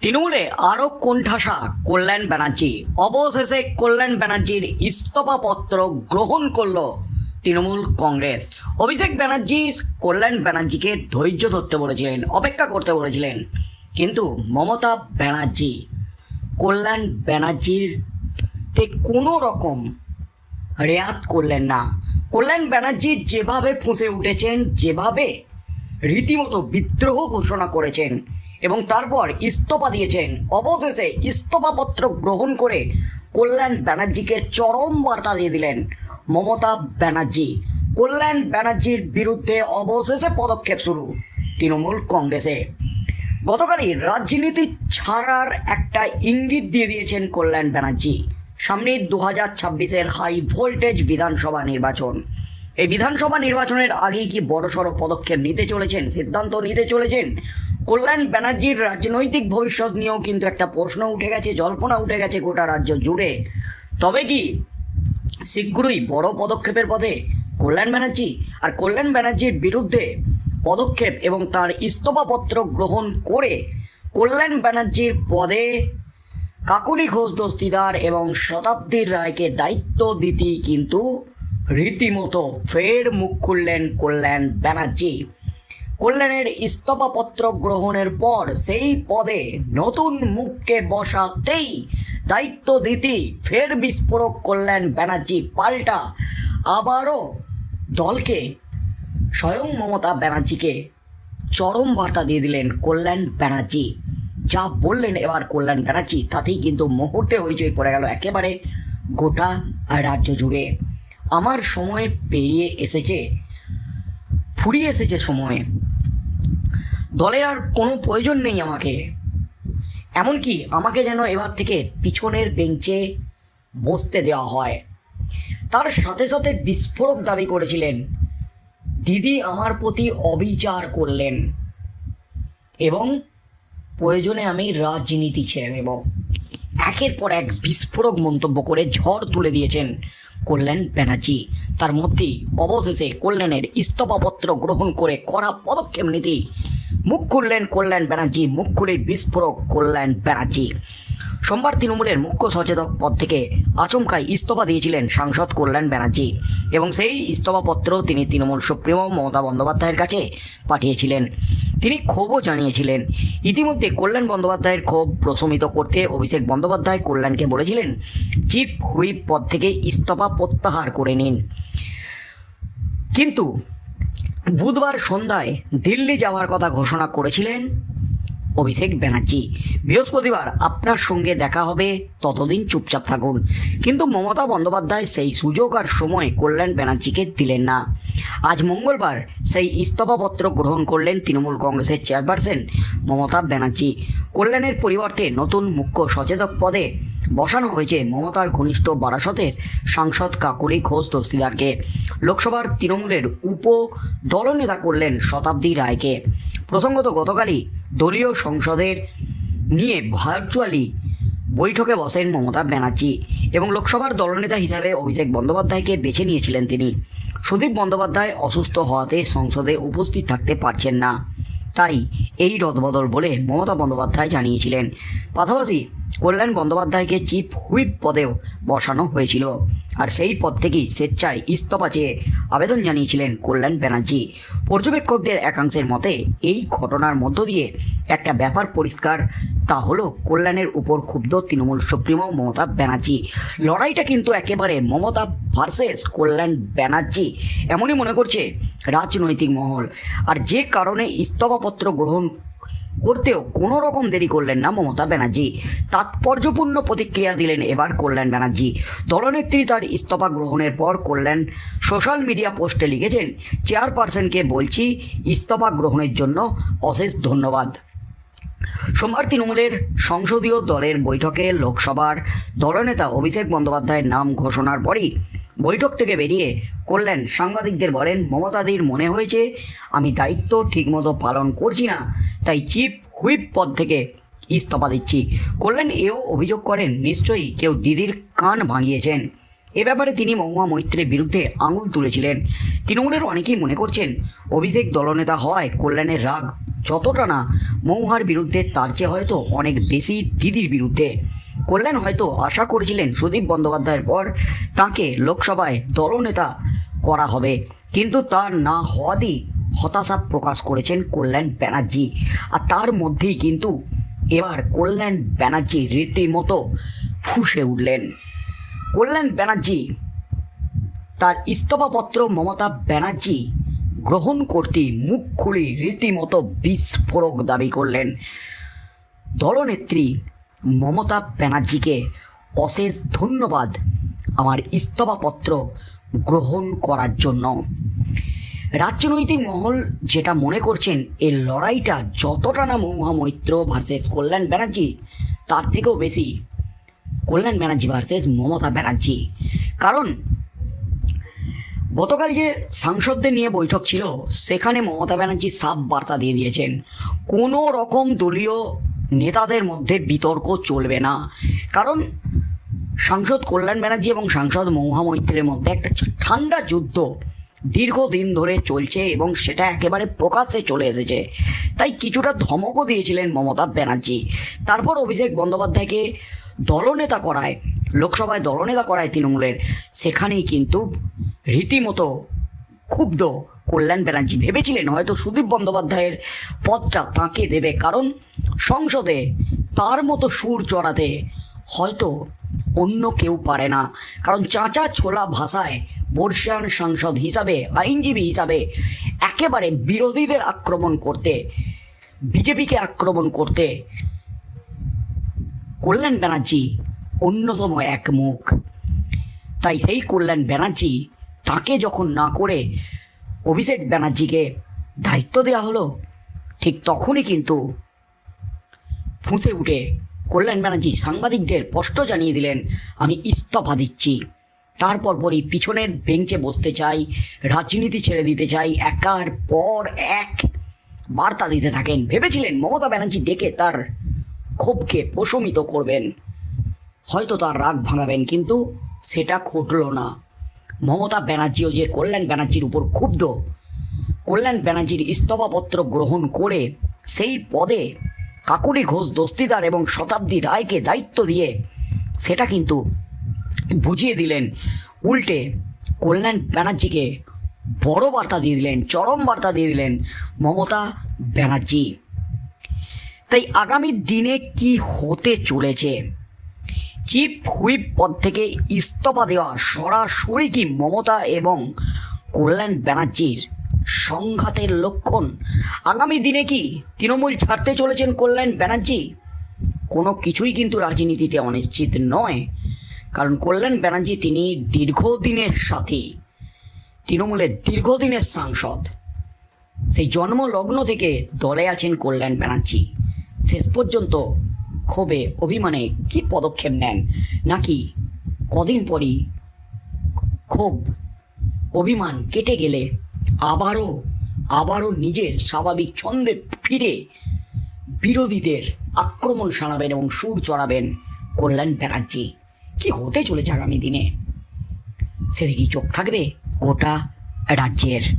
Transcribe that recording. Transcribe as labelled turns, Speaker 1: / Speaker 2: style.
Speaker 1: তৃণমূলে আরও কোণঠাসা কল্যাণ ব্যানার্জি। অবশেষে কল্যাণ ব্যানার্জির ইস্তফাপত্র গ্রহণ করল তৃণমূল কংগ্রেস। অভিষেক ব্যানার্জি কল্যাণ ব্যানার্জিকে ধৈর্য ধরতে বলেছিলেন, অপেক্ষা করতে বলেছিলেন। কিন্তু মমতা ব্যানার্জি, কল্যাণ ব্যানার্জির তে কোনো রকম রেয়াত করলেন না। কল্যাণ ব্যানার্জি যেভাবে ফুঁসে উঠেছেন, যেভাবে রীতিমতো বিদ্রোহ ঘোষণা করেছেন এবং তারপর ইস্তফা দিয়েছেন। অবশেষে ইস্তফাপত্র গ্রহণ করে কল্যাণ ব্যানার্জিকে চরম বার্তা দিয়ে দিলেন মমতা ব্যানার্জি। কল্যাণ ব্যানার্জির বিরুদ্ধে অবশেষে পদক্ষেপ শুরু তৃণমূল কংগ্রেসে। গতকালই রাজনীতি ছাড়ার একটা ইঙ্গিত দিয়ে দিয়েছেন কল্যাণ ব্যানার্জি। সামনে দু হাজার ছাব্বিশের হাই ভোল্টেজ বিধানসভা নির্বাচন। এই বিধানসভা নির্বাচনের আগেই কি বড়সড় পদক্ষেপ নিতে চলেছেন? সিদ্ধান্ত নিতে চলেছেন? কল্যাণ ব্যানার্জির রাজনৈতিক ভবিষ্যৎ নিয়েও কিন্তু একটা প্রশ্ন উঠে গেছে, জল্পনা উঠে গেছে গোটা রাজ্য জুড়ে। তবে কি শীঘ্রই বড় পদক্ষেপের পথে কল্যাণ ব্যানার্জি আর কল্যাণ ব্যানার্জির বিরুদ্ধে পদক্ষেপ এবং তার ইস্তফাপত্র গ্রহণ করে কল্যাণ ব্যানার্জির পদে কাকুলি ঘোষ দস্তিদার এবং শতাব্দীর রায়কে দায়িত্ব দিতেই কিন্তু রীতিমতো ফের মুখ খুললেন কল্যাণ ব্যানার্জি। কল্যাণের ইস্তফাপত্র গ্রহণের পর সেই পদে নতুন মুখকে বসাতেই দায়িত্ব দিতেই ফের বিস্ফোরক কল্যাণ ব্যানার্জি পাল্টা আবারও দলকে স্বয়ং মমতা ব্যানার্জিকে চরম বার্তা দিয়ে দিলেন কল্যাণ ব্যানার্জি। যা বললেন এবার কল্যাণ ব্যানার্জি, তাতেই কিন্তু মুহূর্তে হইচই পড়ে গেল একেবারে গোটা রাজ্য জুড়ে। আমার সময় পেরিয়ে এসেছে, ফুরিয়ে এসেছে সময়ে। দলের আর কোনো প্রয়োজন নেই আমাকে। এমনকি আমাকে যেন এবার থেকে পিছনের বেঞ্চে বসতে দেওয়া হয়। তার সাথে সাথে বিস্ফোরক দাবি করেছিলেন, দিদি আমার প্রতি অবিচার করলেন এবং প্রয়োজনে আমি রাজনীতি ছেড়ে দেব। একের পর এক বিস্ফোরক মন্তব্য করে ঝড় তুলে দিয়েছেন কল্যাণ ব্যানার্জি। তার মধ্যে অবশেষে কল্যাণের ইস্তফাপত্র গ্রহণ করে কড়া পদক্ষেপ নিতেই মুখ খুললেন কল্যাণ ব্যানার্জি, মুখ খুলে বিস্ফোরক কল্যাণ ব্যানার্জি। সোমবার তৃণমূলের মুখ্য সচেতক পদ থেকে আচমকায় ইস্তফা দিয়েছিলেন সাংসদ কল্যাণ ব্যানার্জি এবং সেই ইস্তফাপত্র তিনি তৃণমূল সুপ্রিমো মমতা বন্দ্যোপাধ্যায়ের কাছে পাঠিয়েছিলেন। তিনি ক্ষোভও জানিয়েছিলেন। ইতিমধ্যে কল্যাণ বন্দ্যোপাধ্যায়ের ক্ষোভ প্রশমিত করতে অভিষেক বন্দ্যোপাধ্যায় কল্যাণকে বলেছিলেন, চিফ হুইপ পদ থেকে ইস্তফা প্রত্যাহার করে নিন। কিন্তু বুধবার সন্ধ্যায় দিল্লি যাওয়ার কথা ঘোষণা করেছিলেন অভিষেক ব্যানার্জি। বৃহস্পতিবার আপনার সঙ্গে দেখা হবে, ততদিন চুপচাপ থাকুন। কিন্তু মমতা বন্দ্যোপাধ্যায় সেই সুযোগ আর সময় কল্যাণ ব্যানার্জিকে দিলেন না। আজ মঙ্গলবার সেই ইস্তফাপত্র গ্রহণ করলেন তৃণমূল কংগ্রেসের চেয়ারপারসন মমতা ব্যানার্জি। কল্যাণের পরিবর্তে নতুন মুখ্য সচেতক পদে বসানো হয়েছে মমতার ঘনিষ্ঠ বারাসতের সাংসদ কাকুলি ঘোষ দস্তিদারকে লোকসভার তৃণমূলের উপ দলনেতা করলেন শতাব্দী রায়কে। প্রসঙ্গত গতকালই দলীয় সংসদের নিয়ে ভার্চুয়ালি বৈঠকে বসেন মমতা ব্যানার্জি এবং লোকসভার দলনেতা হিসাবে অভিষেক বন্দ্যোপাধ্যায়কে বেছে নিয়েছিলেন তিনি। সুদীপ বন্দ্যোপাধ্যায় অসুস্থ হওয়াতে সংসদে উপস্থিত থাকতে পারছেন না। তাই এই রদবদল বলে মমতা বন্দ্যোপাধ্যায় জানিয়েছিলেন। পাশাপাশি কল্যাণ বন্দ্যোপাধ্যায়কে চিফ হুইপ পদেও বসানো হয়েছিল। আর সেই পদ থেকেই স্বেচ্ছায় ইস্তফা চেয়ে আবেদন জানিয়েছিলেন কল্যাণ ব্যানার্জি। পর্যবেক্ষকদের একাংশের মতে, এই ঘটনার মধ্য দিয়ে একটা ব্যাপার পরিষ্কার, তা হলো কল্যাণের উপর ক্ষুব্ধ তৃণমূল সুপ্রিমো মমতা ব্যানার্জি। লড়াইটা কিন্তু একেবারে মমতা ভার্সেস কল্যাণ ব্যানার্জি, এমনই মনে করছে রাজনৈতিক মহল। আর যে কারণে ইস্তফাপত্র গ্রহণ করতেও কোনো রকম দেরি করলেন না মমতা ব্যানার্জি। তাৎপর্যপূর্ণ প্রতিক্রিয়া দিলেন এবার কল্যাণ ব্যানার্জি। দলনেত্রী তার ইস্তফা গ্রহণের পর কল্যাণ সোশ্যাল মিডিয়া পোস্টে লিখেছেন, চেয়ারপারসনকে বলছি ইস্তফা গ্রহণের জন্য অশেষ ধন্যবাদ। সোমবার তৃণমূলের সংসদীয় দলের বৈঠকে লোকসভার দলনেতা অভিষেক বন্দ্যোপাধ্যায়ের নাম ঘোষণার পরই বৈঠক থেকে বেরিয়ে কল্যাণ সাংবাদিকদের বলেন, মমতাদির মনে হয়েছে, আমি দায়িত্ব ঠিকমতো পালন করছি না, তাই চিফ হুইপ পদ থেকে ইস্তফা দিচ্ছি। কল্যাণ এও অভিযোগ করেন, নিশ্চয়ই কেউ দিদির কান ভাঙিয়েছেন। এ ব্যাপারে তিনি মহুয়া মৈত্রের বিরুদ্ধে আঙুল তুলেছিলেন। তৃণমূলের অনেকেই মনে করছেন, অভিষেক দলনেতা হওয়ায় কল্যাণের রাগ যতটা না মৌহার বিরুদ্ধে, তার চেয়ে হয়তো অনেক বেশি দিদির বিরুদ্ধে। কল্যাণ হয়তো আশা করেছিলেন সুদীপ বন্দ্যোপাধ্যায়ের পর তাকে লোকসভায় দলনেতা করা হবে। কিন্তু তার না হওয়াতেই হতাশা প্রকাশ করেছেন কল্যাণ ব্যানার্জি। আর তার মধ্যেই কিন্তু এবার কল্যাণ ব্যানার্জি রীতিমতো ফুসে উঠলেন। কল্যাণ ব্যানার্জি, তার ইস্তফাপত্র মমতা ব্যানার্জি গ্রহণ করতে মুখ খুলে রীতিমতো বিস্ফোরক দাবি করলেন। দলনেত্রী মমতা ব্যানার্জিকে অশেষ ধন্যবাদ আমার ইস্তফাপত্র গ্রহণ করার জন্য। রাজনৈতিক মহল যেটা মনে করছেন এই লড়াইটা যতটা না মহুয়া মৈত্র ভার্সেস কল্যাণ ব্যানার্জি, তার থেকেও বেশি কল্যাণ ব্যানার্জি ভার্সেস মমতা ব্যানার্জি। কারণ, গতকাল যে সাংসদদের নিয়ে বৈঠক ছিল, সেখানে মমতা ব্যানার্জি সাফ বার্তা দিয়ে দিয়েছেন। কোনো রকম দলীয় নেতাদের মধ্যে বিতর্ক চলবে না। কারণ সাংসদ কল্যাণ ব্যানার্জি এবং সাংসদ মৌহা মৈত্রের মধ্যে একটা ঠান্ডা যুদ্ধ দীর্ঘদিন ধরে চলছে এবং সেটা একেবারে প্রকাশ্যে চলে এসেছে। তাই কিছুটা ধমকও দিয়েছিলেন মমতা ব্যানার্জি। তারপর অভিষেক বন্দ্যোপাধ্যায়কে দলনেতা করায়, লোকসভায় দলনেতা করায় তৃণমূলের। সেখানেই কিন্তু রীতিমতো ক্ষুব্ধ কল্যাণ ব্যানার্জি ভেবেছিলেন হয়তো সুদীপ বন্দ্যোপাধ্যায়ের পদটা তাকে দেবে। কারণ সংসদে তার মতো সুর চড়াতে হয়তো অন্য কেউ পারে না। কারণ চাঁচা ছোলা ভাষায় বর্ষিয়ান সাংসদ হিসাবে, আইনজীবী হিসাবে একেবারে বিরোধীদের আক্রমণ করতে, বিজেপিকে আক্রমণ করতে কল্যাণ ব্যানার্জি অন্যতম এক মুখ। তাই সেই কল্যাণ ব্যানার্জি তাকে যখন না করে অভিষেক ব্যানার্জিকে দায়িত্ব দেওয়া হলো, ঠিক তখনই কিন্তু ফুঁসে উঠে কল্যাণ ব্যানার্জি সাংবাদিকদের স্পষ্ট জানিয়ে দিলেন, আমি ইস্তফা দিচ্ছি। তারপর পরই পিছনের বেঞ্চে বসতে চাই, রাজনীতি ছেড়ে দিতে চাই, একার পর এক বার্তা দিতে থাকেন। ভেবেছিলেন মমতা ব্যানার্জি ডেকে তার ক্ষোভকে প্রশমিত করবেন। হয়তো তার রাগ ভাঙাবেন, কিন্তু সেটা ঘটল না। মমতা ব্যানার্জিও যে কল্যাণ ব্যানার্জির উপর ক্ষুব্ধ, কল্যাণ ব্যানার্জির ইস্তফাপত্র গ্রহণ করে সেই পদে কাকুরি ঘোষ দস্তিদার এবং শতাব্দী রায়কে দায়িত্ব দিয়ে সেটা কিন্তু বুঝিয়ে দিলেন, উল্টে কল্যাণ ব্যানার্জিকে বড় বার্তা দিয়ে দিলেন, চরম বার্তা দিয়ে দিলেন মমতা ব্যানার্জি। তাই আগামী দিনে কি হতে চলেছে? চিফ হুইপ পদ থেকে ইস্তফা দেওয়া সরাসরি কি মমতা এবং কল্যাণ ব্যানার্জির সংঘাতের লক্ষণ? আগামী দিনে কি তৃণমূল ছাড়তে চলেছেন কল্যাণ ব্যানার্জি? কোনো কিছুই কিন্তু রাজনীতিতে অনিশ্চিত নয়, কারণ কল্যাণ ব্যানার্জি তিনি দীর্ঘদিনের সাথী, তৃণমূলের দীর্ঘদিনের সাংসদ। সেই জন্মলগ্ন থেকে দলে আছেন কল্যাণ ব্যানার্জি। শেষ পর্যন্ত ক্ষোভে অভিমানে কি পদক্ষেপ নেন? নাকি কদিন পরই ক্ষোভ, অভিমান কেটে গেলে আবারও আবারও নিজের স্বাভাবিক ছন্দে ফিরে বিরোধীদের আক্রমণ শানাবেন এবং সুর চড়াবেন কল্যাণ ব্যানার্জি? কি হতে চলেছে আগামী দিনে? সেদিকেই চোখ থাকবে গোটা রাজ্যের।